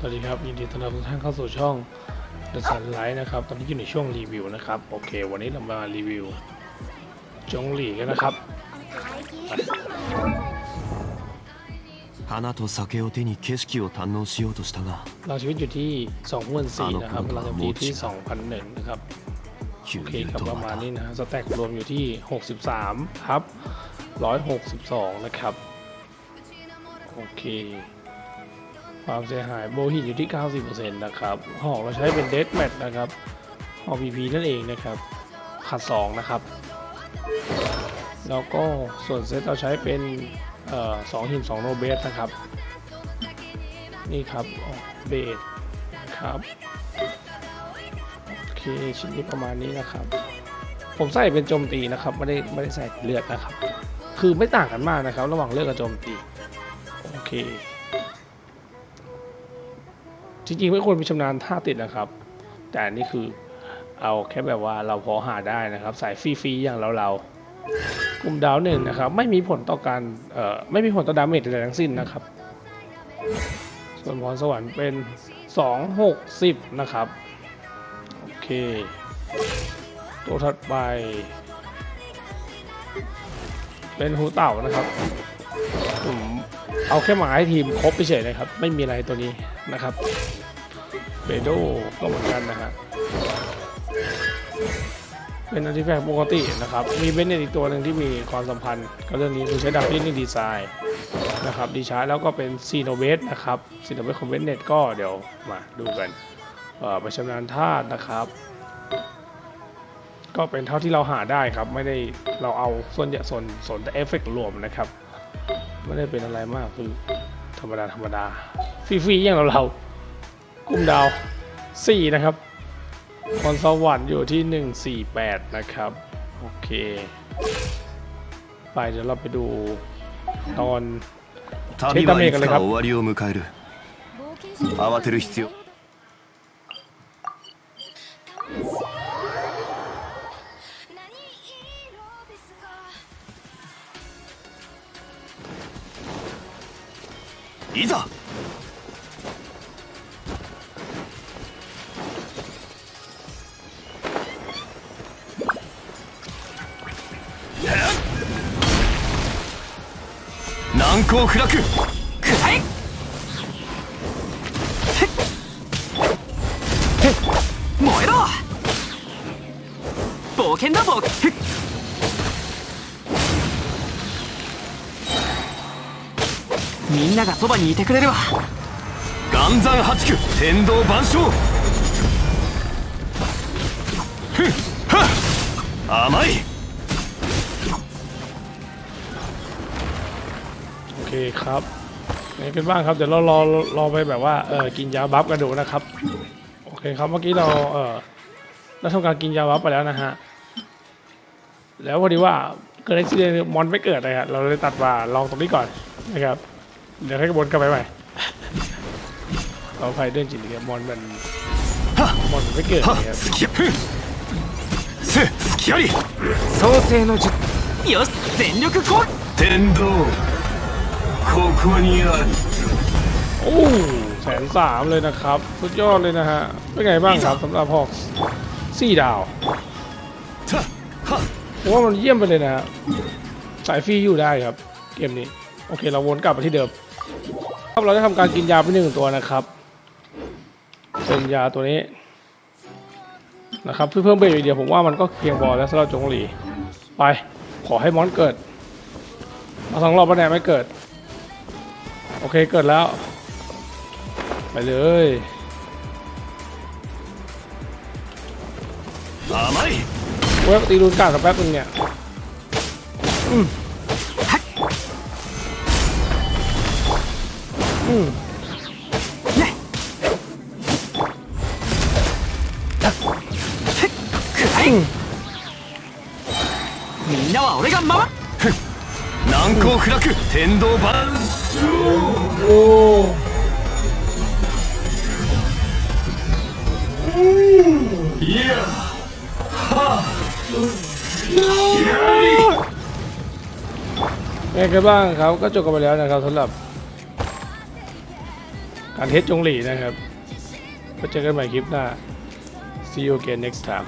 สวัสดีครับยินดีต้อนรับทุกท่านเข้าสู่ช่อง The Sun Light นะครับ ตอนนี้อยู่ในช่วงรีวิวนะครับ โอเค วันนี้เรามารีวิวจงหลีกันนะครับ 花と酒を手に景色を堪能しようとしたが เราชีวิตอยู่ที่2 4 0 0นะครับเราจะอยู่ที่2,001นะครับ โอเค 悠 ครับ 々 ป と ระมาณ ま นี้ た นะฮะสแต็กรวมอยู่ที่ 63ครับ162 นะครับ โอเค ความเสียหายโบหินอยู่ที่ 90%นะครับหอกเราใช้เป็นเด a แมทนะครับหอก PP นั่นเองนะครับขัด 2 นะครับ แล้วก็ส่วนเซตเราใช้เป็นสองหิน2โนเบสนะครับ นี่ครับเบสนะครับโอเคชิ้นนี้ประมาณนี้นะครับ ผมใส่เป็นโจมตีนะครับไม่ได้ไม่ได้ใส่เลือดนะครับ คือไม่ต่างกันมากนะครับ ระหว่างเลือดกับโจมตี โอเค ริงๆไม่ควรมีชำนาญท่าติดนะครับ แต่อันนี่คือเอาแค่แบบว่าเราพอหาได้นะครับ สายฟรีๆอย่างเราเราๆกลุ่มดาวหนึ่งนะครับ ไม่มีผลต่อการเอ่อไม่มีผลต่อดาเมจใดๆทั้งสิ้นนะครับ ส่วนพรสวรรค์เป็น 2 6 10 นะครับ โอเค ตัวถัดไป เป็นหูเต่านะครับผมเอาแค่หมาให้ทีมครบไปเฉยนะครับ ไม่มีอะไรตัวนี้นะครับ โดก็เหมือนกันนะฮะเป็นอาร์ติแฟกต์ปกตินะครับ มีเบนเนตอีกตัวหนึ่งที่มีความสัมพันธ์กับเรื่องนี้คือใช้ดับลินิ่ดีไซน์นะครับดีชาร์แล้วก็เป็นซีโนเบสนะครับซีโนเบสของเบนเนตก็เดี๋ยวมาดูกันเอ่อไปชำนาญธาตุนะครับ ก็เป็นเท่าที่เราหาได้ครับ ไม่ได้เราเอาส่วนใหญ่ส่วนส่วนแต่เอฟเฟกต์รวมนะครับ ไม่ได้เป็นอะไรมากคือธรรมดาธรรมดาฟรีๆอย่างเราเรา กลุ่มดาว4นะครับพรสวรรค์อยู่ที่ 148 นะครับ โอเค ไปเดี๋ยวเราไปดูตอน 旅はいつか終わりを迎える慌てる必要いざ 難攻不落く。らえ燃えろ。冒険だ冒険。みんながそばにいてくれるわ。岩山八九天道万象。ふんはっ。甘い คครับไงกันบ้างครับ เดี๋ยวเรารอรอไปแบบว่าเออกินยาบัฟกันดูนะครับ โอเคครับเมื่อกี้เราเออเราทำการกินยาบัฟไปแล้วนะฮะ แล้วพอดีว่าเกิดอุบิเหตุมอนไม่เกิดเลยครับเราเลยตัดมาลองตรงนี้ก่อนนะครับ เดี๋ยวให้กระบวนกลับไปใหม่ ขออภัยเรื่องจิตวิทยามอนมันมอนมันไม่เกิด は นะครับ っすきやふんすすきあり創世の術よし全力攻撃天道 ここにある โอ้แสนสามเลยนะครับ สุดยอดเลยนะฮะ เป็นไงบ้างครับสำหรับพอกสี่ดาว たはっ ผมว่ามันเยี่ยมไปเลยนะฮะสายฟรีอยู่ได้ครับ เกมนี้ โอเค เราวนกลับมาที่เดิม ครับเราได้ทำการกินยาไปหนึ่งตัวนะครับเป็นยาตัวนี้นะครับเพื่อเพิ่มเบรกเดียวผมว่ามันก็เพียงพอแล้วสำหรับจงหลี ไป ขอให้มอนเกิดมาสองรอบปะเนี่ยไม่เกิด โอเคเกิดแล้ว ไปเลย 甘い เว็บตีรูนกาดสักแป๊บนึงเนี่ยอืมอืม くらえみんなは俺が守る難攻不落天道万 โอ้เป็นไงกันบ้างครับก็จบกันไปแล้วนะครับสำหรับ การเทสจงหลีนะครับไว้เจอกันใหม่คลิปหน้า see you again next time